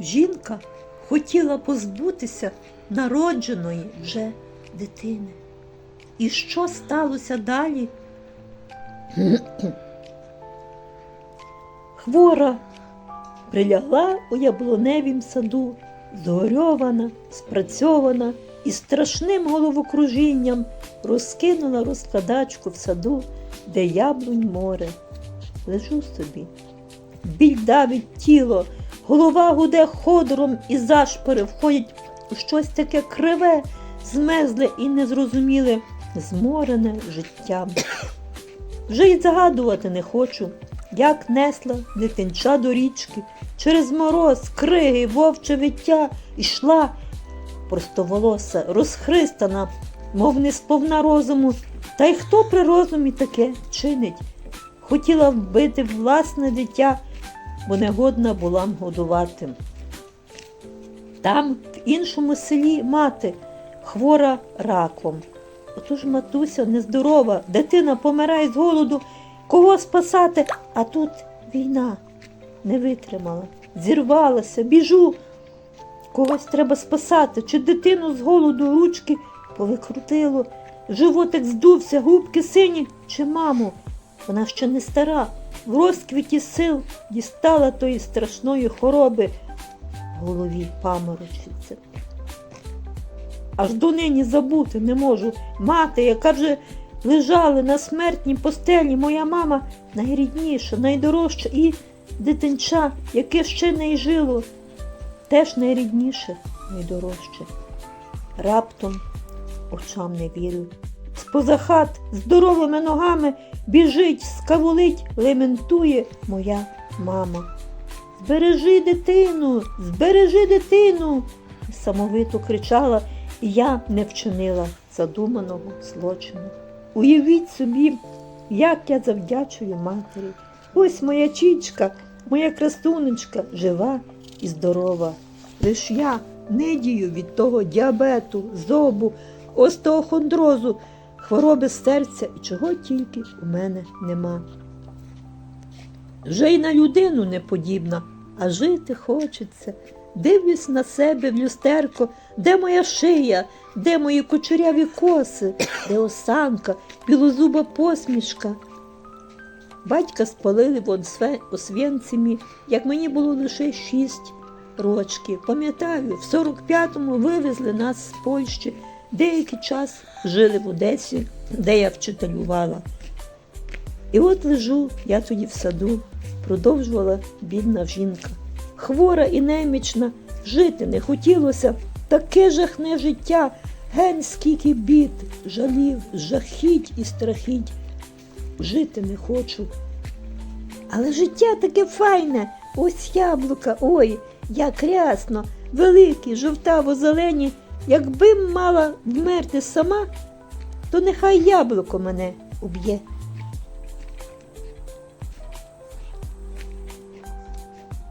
Жінка хотіла позбутися народженої вже дитини. І що сталося далі? Хвора прилягла у яблуневім саду, згорьована, спрацьована і страшним головокружінням розкинула розкладачку в саду, де яблунь море. Лежу собі. Біль давить тіло, голова гуде ходором і зашпори входять у щось таке криве, змезле і незрозуміле, зморене життям. Вже й загадувати не хочу, як несла дитинча до річки, через мороз, криги, вовче виття йшла простоволоса, розхристана, мов не сповна розуму. Та й хто при розумі таке чинить? Хотіла вбити власне дитя, бо негодна була м годувати. Там, в іншому селі, мати, хвора раком. Отож матуся нездорова, дитина помирає з голоду, кого спасати, а тут війна не витримала, зірвалася, біжу. Когось треба спасати, чи дитину з голоду ручки повикрутило, животик здувся, губки сині, чи маму. Вона ще не стара, в розквіті сил дістала тої страшної хвороби. В голові паморочиться. Аж донині забути не можу. Мати, яка вже лежала на смертній постелі, моя мама найрідніша, найдорожча і дитинча, яке ще не й жило, теж найрідніше, найдорожче. Раптом очам не вірю. З-поза хат здоровими ногами біжить, скавулить, лементує моя мама. Збережи дитину, збережи дитину, самовито кричала, і я не вчинила задуманого злочину. Уявіть собі, як я завдячую матері. Ось моя чічка, моя красунечка, жива і здорова. Лиш я нидію від того діабету, зобу, остеохондрозу, хвороби серця і чого тільки у мене нема. Вже й на людину не подібна, а жити хочеться. Дивлюсь на себе в люстерко, де моя шия, де мої кучеряві коси, де осанка, білозуба посмішка. Батька спалили в Освєнцимі, як мені було лише шість рочків. Пам'ятаю, в 45-му вивезли нас з Польщі. Деякий час жили в Одесі, де я вчителювала. І от лежу я тоді в саду, продовжувала бідна жінка. Хвора і немічна, жити не хотілося, таке жахне життя, ген скільки бід, жалів, жахіть і страхіть. Жити не хочу. Але життя таке файне, ось яблука, ой, як рясно, великі, жовтаво-зелені. Якби мала вмерти сама, то нехай яблуко мене уб'є.